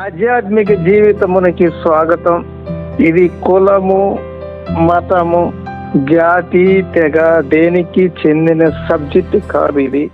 ఆధ్యాత్మిక జీవితమునికి స్వాగతం. ఇది కులము మతము జాతి తెగ దేనికి చెందిన సబ్జెక్ట్ కాదు ఇది.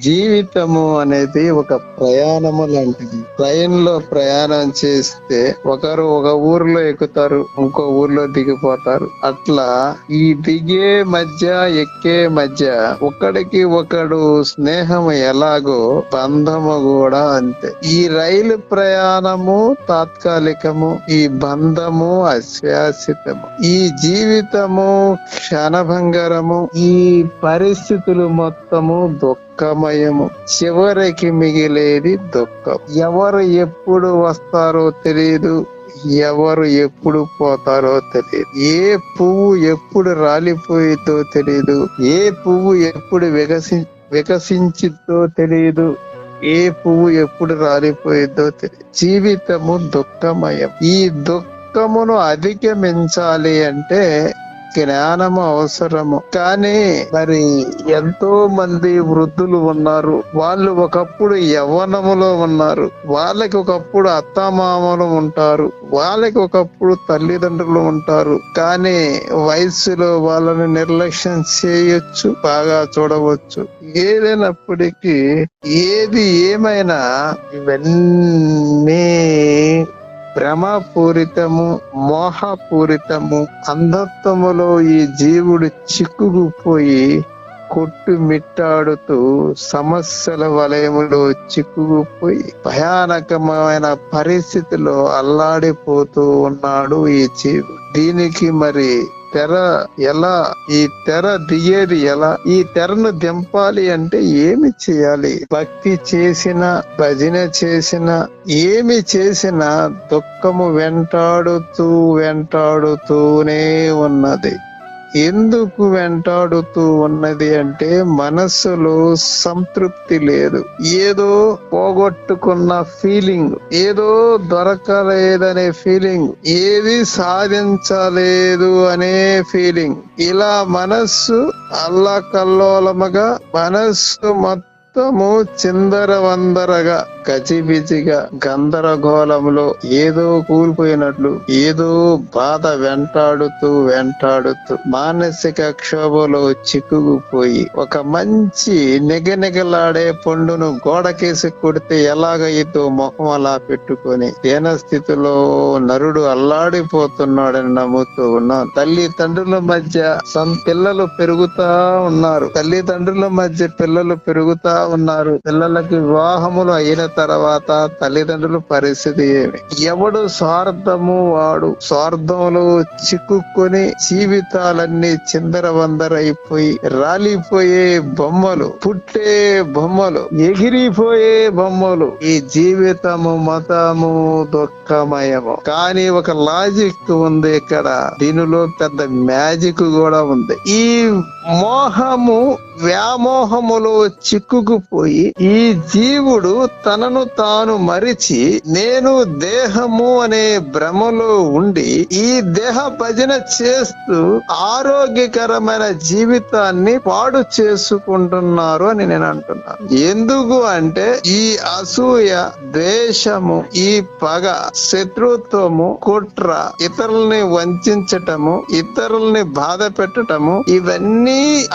జీవితము అనేది ఒక ప్రయాణము లాంటిది. ట్రైన్లో ప్రయాణం చేస్తే ఒకరు ఒక ఊర్లో ఎక్కుతారు ఇంకో ఊర్లో దిగిపోతారు. అట్లా ఈ దిగే మధ్య ఎక్కే మధ్య ఒకడికి ఒకడు స్నేహం ఎలాగో బంధము కూడా అంతే. ఈ రైలు ప్రయాణము తాత్కాలికము ఈ బంధము అశాశ్వతము. ఈ జీవితము క్షణభంగరము ఈ పరిస్థితులు మొత్తము దుఃఖమయము. చివరికి మిగిలేది దుఃఖం. ఎవరు ఎప్పుడు వస్తారో తెలియదు ఎవరు ఎప్పుడు పోతారో తెలియదు ఏ పువ్వు ఎప్పుడు రాలిపోయిద్దో తెలియదు ఏ పువ్వు ఎప్పుడు వికసి వికసించిద్దో తెలియదు ఏ పువ్వు ఎప్పుడు రాలిపోయిద్దో తెలియదు జీవితము దుఃఖమయం. ఈ దుఃఖమును అధిగమించాలి అంటే జ్ఞానము అవసరము. కానీ మరి ఎంతో మంది వృద్ధులు ఉన్నారు. వాళ్ళు ఒకప్పుడు యవ్వనములో ఉన్నారు. వాళ్ళకి ఒకప్పుడు అత్తమామలు ఉంటారు. వాళ్ళకి ఒకప్పుడు తల్లిదండ్రులు ఉంటారు. కానీ వయస్సులో వాళ్ళని నిర్లక్ష్యం చేయొచ్చు బాగా చూడవచ్చు. ఏదైనప్పటికీ ఏది ఏమైనా ఇవన్నీ భ్రమపూరితము మోహపూరితము అంధత్వములో ఈ జీవుడు చిక్కుకుపోయి కొట్టుమిట్టాడుతూ సమస్యల వలయములో చిక్కుకుపోయి భయానకమైన పరిస్థితిలో అల్లాడిపోతూ ఉన్నాడు ఈ జీవుడు. దీనికి మరి తెర ఎలా? ఈ తెర దిగేది ఎలా? ఈ తెరను దింపాలి అంటే ఏమి చేయాలి? భక్తి చేసిన భజన చేసిన ఏమి చేసినా దుఃఖము వెంటాడుతూ వెంటాడుతూనే ఉన్నది. ఎందుకు వెంటాడుతూ ఉన్నది అంటే మనస్సులో సంతృప్తి లేదు. ఏదో పోగొట్టుకున్న ఫీలింగ్ ఏదో దొరకలేదనే ఫీలింగ్ ఏది సాధించలేదు అనే ఫీలింగ్. ఇలా మనస్సు అల్లకల్లోలముగా మనస్సు మొత్తము చిందరవందరగా గజిబిజిగా గందరగోళంలో ఏదో కూలిపోయినట్లు ఏదో బాధ వెంటాడుతూ వెంటాడుతూ మానసిక క్షోభలో చిక్కుకుపోయి ఒక మంచి నిగనిగలాడే పండును గోడకేసి కొడితే ఎలాగైతో ముఖం అలా పెట్టుకొని దీన స్థితిలో నరుడు అల్లాడిపోతున్నాడని నమ్ముతూ ఉన్నాను తల్లి తండ్రుల మధ్య పిల్లలు పెరుగుతా ఉన్నారు. తల్లిదండ్రుల మధ్య పిల్లలు పెరుగుతా ఉన్నారు. పిల్లలకి వివాహములు అయిన తర్వాత తల్లిదండ్రుల పరిస్థితి ఏమి? ఎవడు స్వార్థము వాడు స్వార్థంలో చిక్కుకొని జీవితాలన్నీ చిందరవందరైపోయి రాలిపోయే బొమ్మలు పుట్టే బొమ్మలు ఎగిరిపోయే బొమ్మలు ఈ జీవితము మతము దుఃఖమయము. కానీ ఒక లాజిక్ ఉంది ఇక్కడ. దీనిలో పెద్ద మ్యాజిక్ కూడా ఉంది. ఈ మోహము వ్యామోహములో చిక్కుకుపోయి ఈ జీవుడు తనను తాను మరిచి నేను దేహము అనే భ్రమలో ఉండి ఈ దేహ భజన చేస్తూ ఆరోగ్యకరమైన జీవితాన్ని పాడు చేసుకుంటున్నారు అని నేను అంటున్నాను. ఎందుకు అంటే ఈ అసూయ ద్వేషము ఈ పగ శత్రుత్వము కుట్ర ఇతరుల్ని వంచటము ఇతరుల్ని బాధ పెట్టటము ఇవన్నీ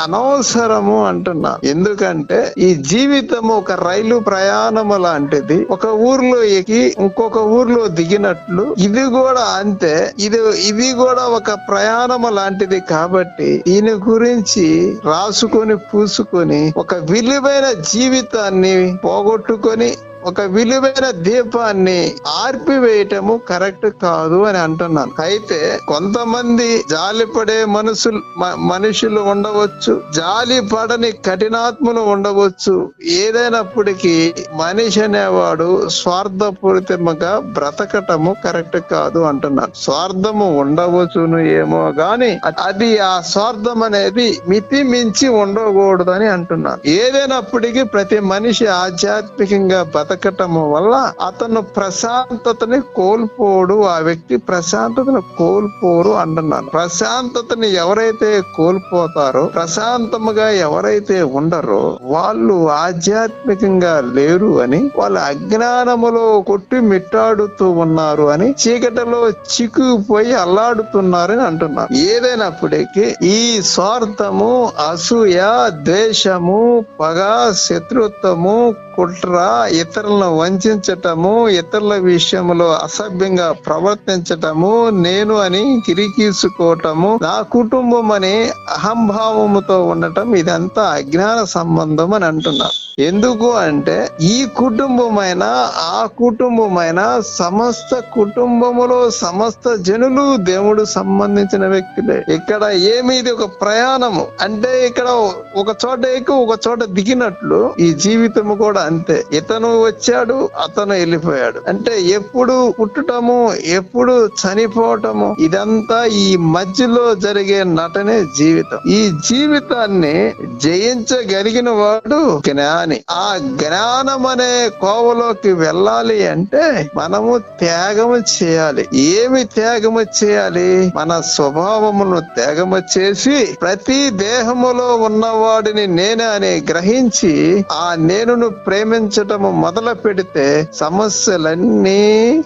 అనవసరము అంటున్నా. ఎందుకంటే ఈ జీవితం ఒక రైలు ప్రయాణము లాంటిది. ఒక ఊర్లో ఎక్కి ఇంకొక ఊర్లో దిగినట్లు ఇది కూడా అంతే. ఇది ఇది కూడా ఒక ప్రయాణము లాంటిది కాబట్టి దీని గురించి రాసుకొని పూసుకొని ఒక విలువైన జీవితాన్ని పోగొట్టుకొని ఒక విలువైన దీపాన్ని ఆర్పివేయటము కరెక్ట్ కాదు అని అంటున్నాను. అయితే కొంతమంది జాలిపడే మనుషులు మ- మనుషులు ఉండవచ్చు జాలి పడని కఠినాత్ములు ఉండవచ్చు. ఏదైనప్పటికీ మనిషి అనేవాడు స్వార్థపూరితముగా బ్రతకటము కరెక్ట్ కాదు అంటున్నాను. స్వార్థము ఉండవచ్చును ఏమో గాని అది ఆ స్వార్థం అనేది మితి మించి ఉండకూడదని అంటున్నాను. ఏదైనప్పటికీ ప్రతి మనిషి ఆధ్యాత్మికంగా బ్రతక బతకటము వల్ల అతను ప్రశాంతతని కోల్పోడు ఆ వ్యక్తి ప్రశాంతతను కోల్పోరు అంటున్నాను. ప్రశాంతతని ఎవరైతే కోల్పోతారో ప్రశాంతముగా ఎవరైతే ఉండరో వాళ్ళు ఆధ్యాత్మికంగా లేరు అని వాళ్ళు అజ్ఞానములో కొట్టి మిట్టాడుతూ ఉన్నారు అని చీకటిలో చిక్కుపోయి అల్లాడుతున్నారని అంటున్నారు ఏదైనప్పటికీ ఈ స్వార్థము అసూయ ద్వేషము పగ శత్రుత్వము కుట్ర ఇతరులను వంచటము ఇతరుల విషయంలో అసభ్యంగా ప్రవర్తించటము నేను అని కిరికీసుకోవటము నా కుటుంబం అనే అహంభావముతో ఉండటం ఇదంతా అజ్ఞాన సంబంధం అని అంటున్నారు. ఎందుకు అంటే ఈ కుటుంబమైన ఆ కుటుంబమైన సమస్త కుటుంబములో సమస్త జనులు దేవుడు సంబంధించిన వ్యక్తులే. ఇక్కడ ఏమి ఇది ఒక ప్రయాణము? అంటే ఇక్కడ ఒక చోట ఎక్కువ ఒక చోట దిగినట్లు ఈ జీవితము కూడా అంతే. ఇతను వచ్చాడు అతను వెళ్ళిపోయాడు. అంటే ఎప్పుడు పుట్టటము ఎప్పుడు చనిపోవటము ఇదంతా ఈ మధ్యలో జరిగే నటనే జీవితం. ఈ జీవితాన్ని జయించగలిగిన వాడు జ్ఞాని. ఆ జ్ఞానం అనే కోవలోకి వెళ్ళాలి అంటే మనము త్యాగము చేయాలి. ఏమి త్యాగము చేయాలి? మన స్వభావమును త్యాగము చేసి ప్రతి దేహములో ఉన్నవాడిని నేనే అని గ్రహించి ఆ నేనును ప్రేమించటము మొదలు పెడితే సమస్యలన్నీ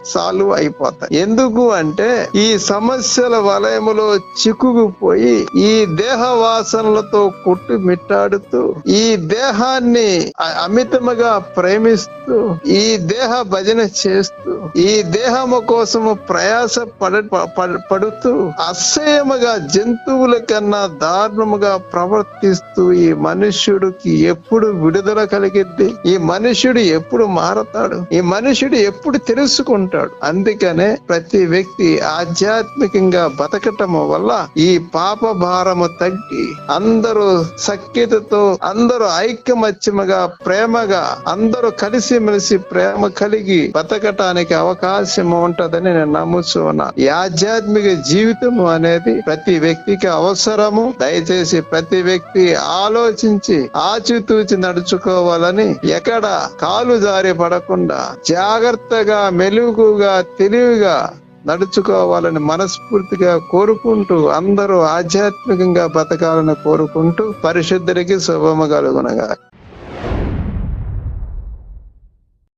సాల్వ్ అయిపోతాయి. ఎందుకు అంటే ఈ సమస్యల వలయములో చిక్కుకుపోయి ఈ దేహ వాసనలతో కొట్టు మిట్టాడుతూ ఈ దేహాన్ని అమితముగా ప్రేమిస్తూ ఈ దేహ భజన చేస్తూ ఈ దేహము కోసము ప్రయాస పడ పడుతూ అసహ్యముగా జంతువుల కన్నా దారుణముగా ప్రవర్తిస్తూ ఈ మనుష్యుడికి ఎప్పుడు విడుదల కలిగింది ఈ మనుషుడు ఎప్పుడు మారతాడు? ఈ మనుషుడు ఎప్పుడు తెలుసుకుంటాడు? అందుకనే ప్రతి వ్యక్తి ఆధ్యాత్మికంగా బతకటము వల్ల ఈ పాప భారము తగ్గి అందరూ సఖ్యతతో అందరూ ఐక్యమత్యముగా ప్రేమగా అందరూ కలిసిమెలిసి ప్రేమ కలిగి బతకటానికి అవకాశం ఉంటదని నేను నమ్ముతున్నా ఈ ఆధ్యాత్మిక జీవితము అనేది ప్రతి వ్యక్తికి అవసరము. దయచేసి ప్రతి వ్యక్తి ఆలోచించి ఆచితూచి నడుచుకోవాలని ఎక్కడ కాలు జారి పడకుండా జాగ్రత్తగా మెలుగుగా తెలివిగా నడుచుకోవాలని మనస్ఫూర్తిగా కోరుకుంటూ అందరూ ఆధ్యాత్మికంగా బతకాలని కోరుకుంటూ పరిశుద్ధుడికి శుభము కలుగునగా